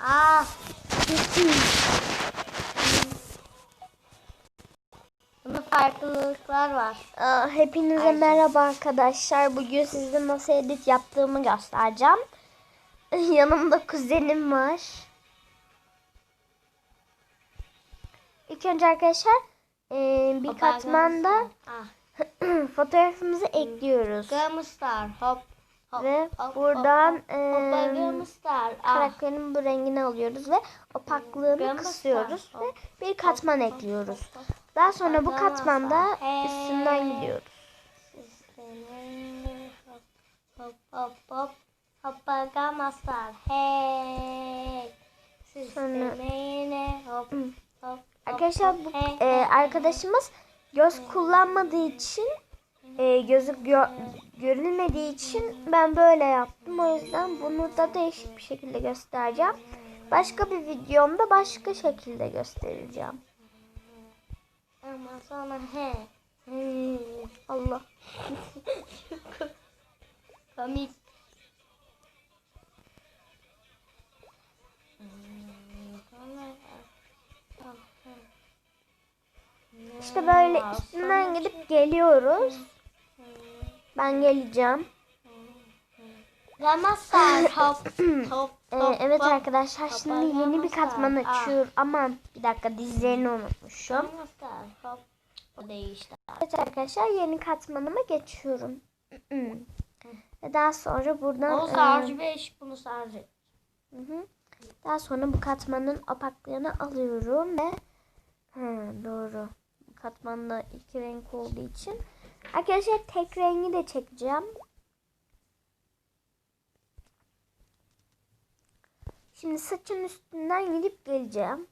Aa. Bunda farklılıklar var. Aa, Hepinize Ayşe. merhaba arkadaşlar. Bugün size nasıl edit yaptığımı göstereceğim. Yanımda kuzenim var. İlk önce arkadaşlar e, bir katmanda Ah. fotoğrafımızı ekliyoruz. Gamstar hop. Ve buradan e. Ah. karakterin bu rengini alıyoruz ve opaklığını kısıyoruz ve bir katman ekliyoruz. Daha sonra bu katmanda üstünden gidiyoruz. Hop hop hop hop. Hoppa Gamstar. Hey. Sistemini hop hop. Arkadaşlar bu e, arkadaşımız göz kullanmadığı için e, gözü gö- görülmediği için ben böyle yaptım. O yüzden bunu da değişik bir şekilde göstereceğim. Başka bir videomda başka şekilde göstereceğim. Ama sonra he. Hmm. Allah. Komik. İşte böyle üstünden gidip geliyoruz. Ben geleceğim. Gamstar hop hop E, hop. evet arkadaşlar şimdi yeni bir katman açıyorum. Aman bir dakika dizlerini unutmuşum. O değişti. Evet arkadaşlar yeni katmanıma geçiyorum. Ve daha sonra buradan O e, sarcı 5 bunu sarcı. hı hı. daha sonra bu katmanın opaklığını alıyorum ve ha, doğru. Bu katmanda iki renk olduğu için arkadaşlar tek rengi de çekeceğim. Şimdi saçın üstünden gidip geleceğim.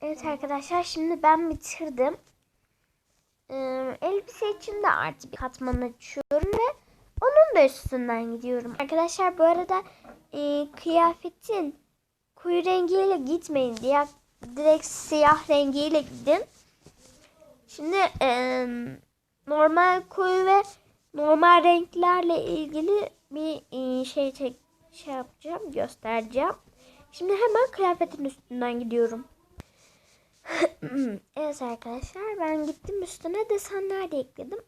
Evet arkadaşlar şimdi ben bitirdim. Ee, elbise için de artı bir katman açıyorum ve onun da üstünden gidiyorum. Arkadaşlar bu arada e, kıyafetin koyu rengiyle gitmeyin. Diğer direkt siyah rengiyle gidin. Şimdi e, normal koyu ve normal renklerle ilgili bir e, şey çek, şey yapacağım, göstereceğim. Şimdi hemen kıyafetin üstünden gidiyorum. evet arkadaşlar ben gittim üstüne desenler de ekledim.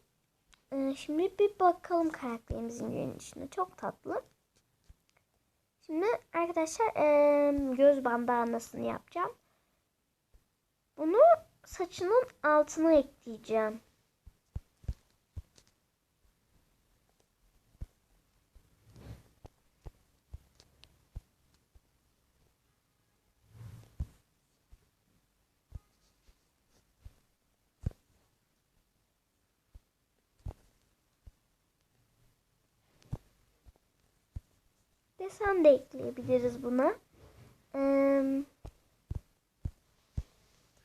Ee, şimdi bir bakalım karakterimizin görünüşüne. Çok tatlı. Şimdi arkadaşlar eee, göz bandanasını yapacağım. Bunu saçının altına ekleyeceğim. Desen de ekleyebiliriz buna. Ee,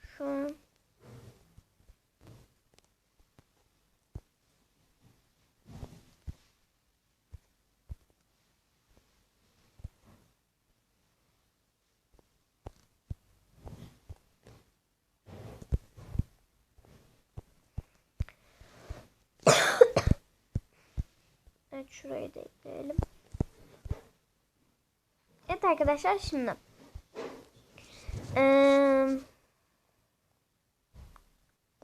şu an Evet şurayı da ekleyelim. Evet arkadaşlar şimdi. Ee,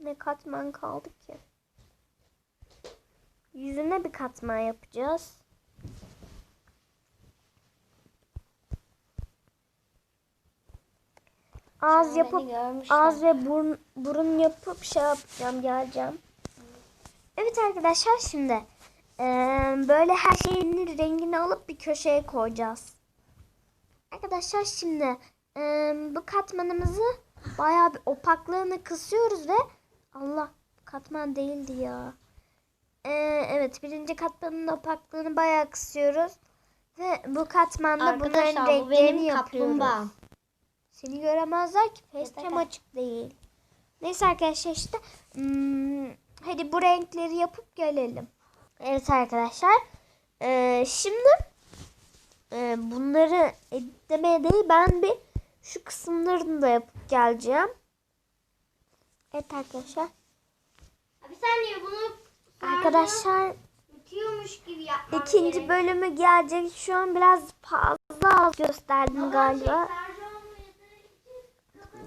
ne katman kaldı ki? Yüzüne bir katman yapacağız. Ağız yapıp ağız ve burun, burun yapıp şey yapacağım geleceğim. Evet arkadaşlar şimdi eee, böyle her şeyin rengini alıp bir köşeye koyacağız. Arkadaşlar şimdi eee, bu katmanımızı bayağı bir opaklığını kısıyoruz ve Allah katman değildi ya. Eee, evet birinci katmanın opaklığını bayağı kısıyoruz. Ve bu katmanda bunların Arkadaşlar bu renklerini benim yapıyoruz. kaplumbağam. Seni göremezler ki facecam açık değil. Neyse arkadaşlar işte hmm, hadi bu renkleri yapıp gelelim. Evet arkadaşlar ee, şimdi ee, bunları editlemeye değil ben bir şu kısımlarını da yapıp geleceğim. Evet arkadaşlar. Bir saniye bunu Arkadaşlar bitiyormuş gibi yapmam ikinci gerek. bölümü gelecek. Şu an biraz fazla az gösterdim galiba. Şarj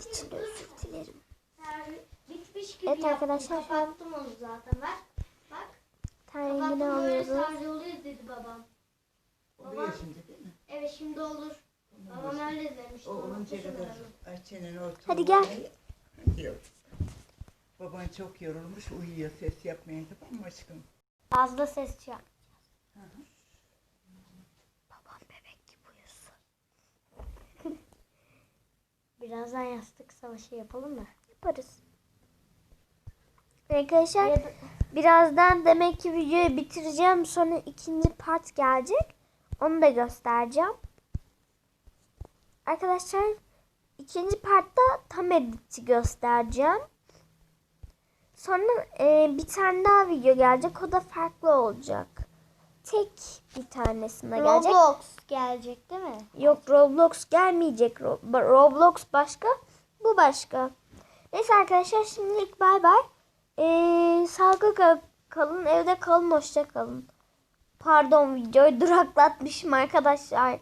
İçinde özür dilerim. Bitmiş gibi Evet arkadaşlar, Kapattım onu zaten. Bak. Bak. Ten rengini alıyoruz. şarj oluyor dedi babam. Değil mi? Evet şimdi olur. Babam öyle demişti. O kadar. Ayça'nın otur. Hadi gel. Yok. Baban çok yorulmuş uyuyor ses yapmayın tamam mı aşkım? Fazla ses çıkar. Babam bebek gibi uyusun. Birazdan yastık savaşı yapalım mı? Yaparız. Arkadaşlar birazdan demek ki videoyu bitireceğim. Sonra ikinci part gelecek. Onu da göstereceğim. Arkadaşlar ikinci partta tam editi göstereceğim. Sonra e, bir tane daha video gelecek. O da farklı olacak. Tek bir tanesine gelecek. Roblox gelecek değil mi? Yok Roblox gelmeyecek. Ro- Roblox başka, bu başka. Neyse arkadaşlar şimdilik bay bay. Ee, sağlıklı kalın, evde kalın, hoşça kalın. Pardon videoyu duraklatmışım arkadaşlar.